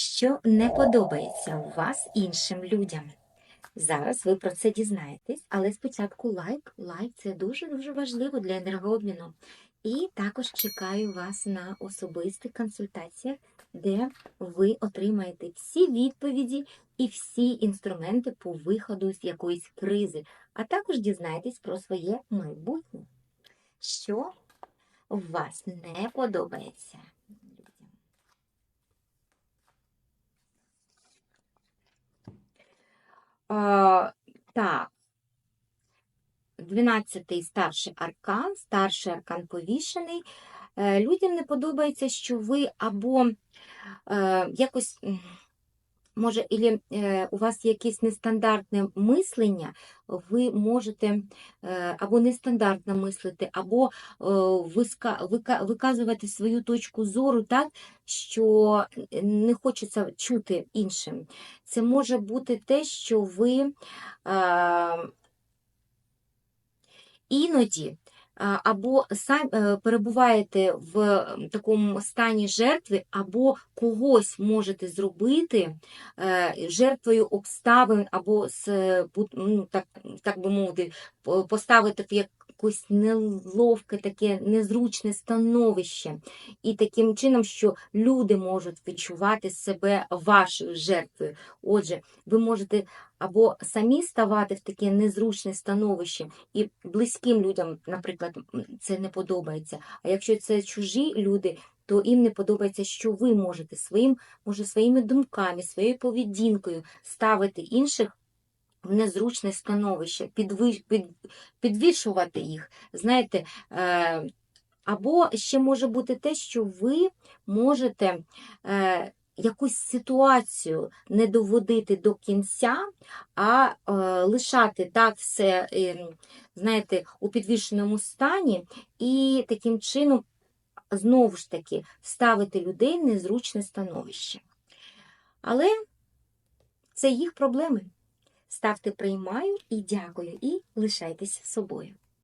що не подобається вас іншим людям. Зараз ви про це дізнаєтесь, але спочатку лайк. Лайк це дуже-дуже важливо для енергообміну. І також чекаю вас на особистих консультаціях, де ви отримаєте всі відповіді і всі інструменти по виходу з якоїсь кризи, а також дізнаєтесь про своє майбутнє. Що вас не подобається А, так. 12-й старший аркан, старший аркан повішений. Е, Людям не подобається, що ви або е, якось, може, ілі, е, у вас якесь нестандартне мислення, ви можете е, або нестандартно мислити, або е, виказувати свою точку зору так, що не хочеться чути іншим. Це може бути те, що ви. Іноді або е, перебуваєте в такому стані жертви, або когось можете зробити е, жертвою обставин, або з, е, ну, так, так би мовити, поставити в якесь неловке, таке незручне становище. І таким чином, що люди можуть відчувати себе вашою жертвою. Отже, ви можете або самі ставати в таке незручне становище, і близьким людям, наприклад, це не подобається. А якщо це чужі люди, то їм не подобається, що ви можете своїм, може, своїми думками, своєю поведінкою ставити інших в незручне становище, підвішувати їх. Знаєте, е, або ще може бути те, що ви можете е, якусь ситуацію не доводити до кінця, а е, лишати так все, знаєте, у підвішеному стані, і таким чином знову ж таки ставити людей в незручне становище. Але це їх проблеми. Ставте приймаю і дякую, і лишайтесь собою.